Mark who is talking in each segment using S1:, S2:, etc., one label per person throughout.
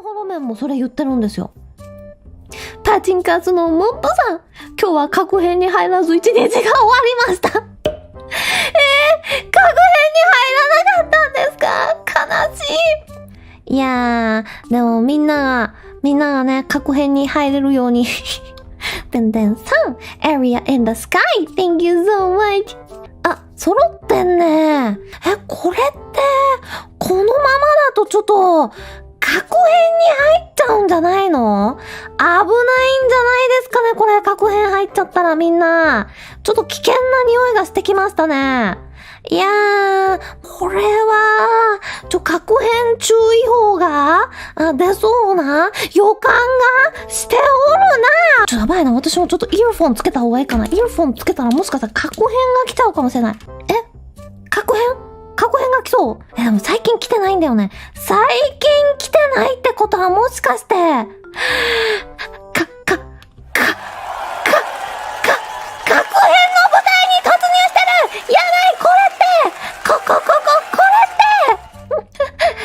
S1: のホロメンもそれ言ってるんですよ。パチンカツのムップさん、今日は確変に入らず一日が終わりました。えー、確変に入らなかったんですか？悲しい。いやー、でもみんなが、みんながね、確変に入れるように。てんてんさん、area in the sky, thank you so much. あ、揃ってんね。え、これって、このままだとちょっと、過去編に入っちゃうんじゃないの？危ないんじゃないですかねこれ、過去編入っちゃったらみんな。ちょっと危険な匂いがしてきましたね。いやー、これは、ちょ、過去編注意報があ出そうな予感がしておるなちょ、やばいな。私もちょっとイヤフォンつけた方がいいかな。イヤフォンつけたらもしかしたら過去編が来ちゃうかもしれない。え？過去編過去編が来そう。え、でも最近来てないんだよね。最近来てないってことはもしかして、か、か、か、か、か、過去編の舞台に突入してるやばいこれってこ、こ、こ、こ、これっ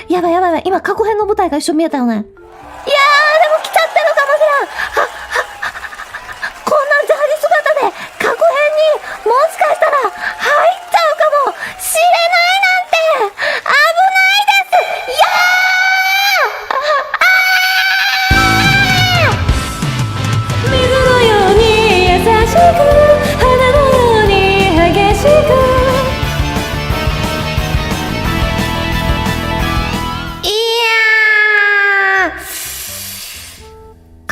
S1: てやばいやばいやばい。今過去編の舞台が一緒に見えたよね。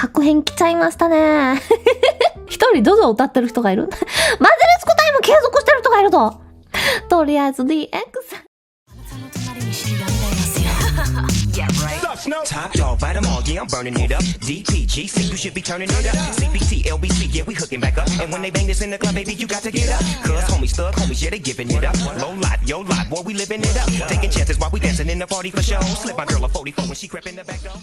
S1: 確変来ちゃいましたね。一人どぞ歌ってる人がいる。マゼレスコタイム継続してる人がいると。とりあえず DX。
S2: Top dog, bite them all, yeah, I'm burning it up. DPGC, you should be turning it up. CBT, LBC, yeah, we hooking back up. And when they bang this in the club, baby, you got to get up. Cuz homies, thug homies, yeah, they giving it up. Low lot, yo lot, boy, we living it up. Taking chances while we dancing in the party for show. Slip my girl a 44 when she crept in the back door.